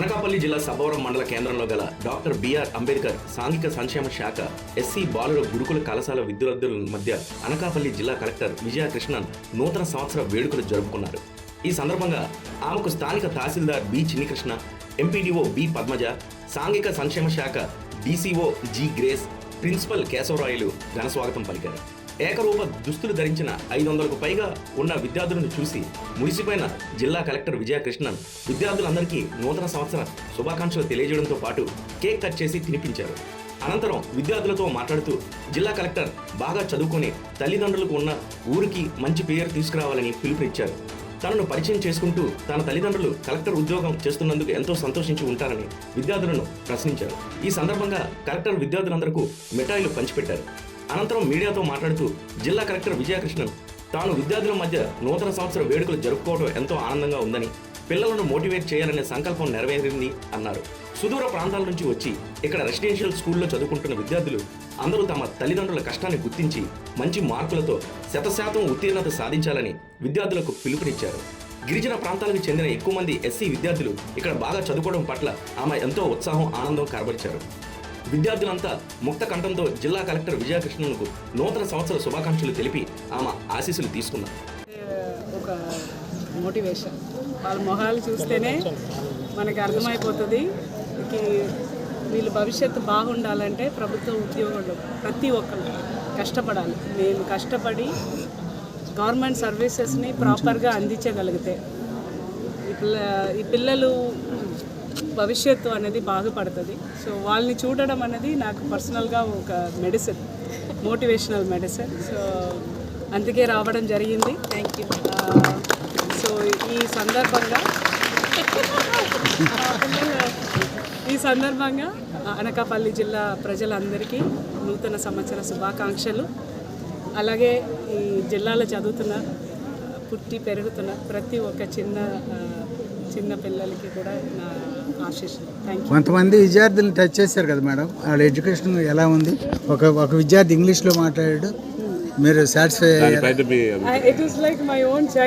అనకాపల్లి జిల్లా సభవరం మండల కేంద్రంలో గల డాక్టర్ బిఆర్ అంబేద్కర్ సాంఘిక సంక్షేమ శాఖ ఎస్సీ బాలుర గురుకుల కళాశాల విద్యార్థుల మధ్య అనకాపల్లి జిల్లా కలెక్టర్ విజయకృష్ణన్ నూతన సంవత్సర వేడుకలు జరుపుకున్నారు. ఈ సందర్భంగా ఆమెకు స్థానిక tehsildar B. Chinnikrishna MPDO B. Padmaja సాంఘిక సంక్షేమ శాఖ DCO G. Grace principal Kesavarayalu ఘన స్వాగతం పలికారు. ఏకరూప దుస్తులు ధరించిన ఐదు వందలకు పైగా ఉన్న విద్యార్థులను చూసి మురిసిపోయిన జిల్లా కలెక్టర్ విజయకృష్ణన్ విద్యార్థులందరికీ నూతన సంవత్సర శుభాకాంక్షలు తెలియజేయడంతో పాటు కేక్ కట్ చేసి తినిపించారు. అనంతరం విద్యార్థులతో మాట్లాడుతూ జిల్లా కలెక్టర్ బాగా చదువుకొని తల్లిదండ్రులకు ఉన్న ఊరికి మంచి పేరు తీసుకురావాలని పిలుపునిచ్చారు. తనను పరిచయం చేసుకుంటూ తన తల్లిదండ్రులు కలెక్టర్ ఉద్యోగం చేస్తున్నందుకు ఎంతో సంతోషించి ఉంటారని విద్యార్థులను ప్రశ్నించారు. ఈ సందర్భంగా కలెక్టర్ విద్యార్థులందరకు మిఠాయిలు పంచిపెట్టారు. అనంతరం మీడియాతో మాట్లాడుతూ జిల్లా కలెక్టర్ విజయకృష్ణన్ తాను విద్యార్థుల మధ్య నూతన సంవత్సర వేడుకలు జరుపుకోవడం ఎంతో ఆనందంగా ఉందని పిల్లలను మోటివేట్ చేయాలనే సంకల్పం నెరవేరింది అన్నారు. సుదూర ప్రాంతాల నుంచి వచ్చి ఇక్కడ రెసిడెన్షియల్ స్కూల్లో చదువుకుంటున్న విద్యార్థులు అందరూ తమ తల్లిదండ్రుల కష్టాన్ని గుర్తించి మంచి మార్కులతో శతశాతం ఉత్తీర్ణత సాధించాలని విద్యార్థులకు పిలుపునిచ్చారు. గిరిజన ప్రాంతాలకు చెందిన ఎక్కువ మంది ఎస్సీ విద్యార్థులు ఇక్కడ బాగా చదువుకోవడం పట్ల ఆమె ఎంతో ఉత్సాహం ఆనందం కనబరిచారు. విద్యార్థులంతా ముక్త కంఠంతో జిల్లా కలెక్టర్ విజయకృష్ణులకు నూతన సంవత్సర శుభాకాంక్షలు తెలిపి ఆమె ఆశీస్సులు తీసుకున్నారు. ఒక మోటివేషన్. వాళ్ళ మొహాలు చూస్తేనే మనకి అర్థమైపోతుంది. కి వీళ్ళు భవిష్యత్తు బాగుండాలంటే ప్రభుత్వ ఉద్యోగులు ప్రతి ఒక్కరు కష్టపడాలి. మేము కష్టపడి గవర్నమెంట్ సర్వీసెస్ని ప్రాపర్గా అందించగలిగితే ఈ పిల్ల ఈ పిల్లలు భవిష్యత్తు అనేది బాగుపడుతుంది. సో వాళ్ళని చూడడం అనేది నాకు పర్సనల్గా ఒక మెడిసిన్ మోటివేషనల్ మెడిసిన్. సో అందుకే రావడం జరిగింది. థ్యాంక్ యూ సో ఈ సందర్భంగా ఈ సందర్భంగా అనకాపల్లి జిల్లా ప్రజలందరికీ నూతన సంవత్సర శుభాకాంక్షలు. అలాగే ఈ జిల్లాలో చదువుతున్న పుట్టి పెరుగుతున్న ప్రతి ఒక్క చిన్న చిన్న పిల్లలకి కూడా నా ఆశీస్సులు. థ్యాంక్ యూ కొంతమంది విద్యార్థులను టచ్ చేశారు కదా మేడం. వాళ్ళ ఎడ్యుకేషన్ ఎలా ఉంది? ఒక ఒక విద్యార్థి ఇంగ్లీష్లో మాట్లాడాడు. మీరు satisfy it is like my own child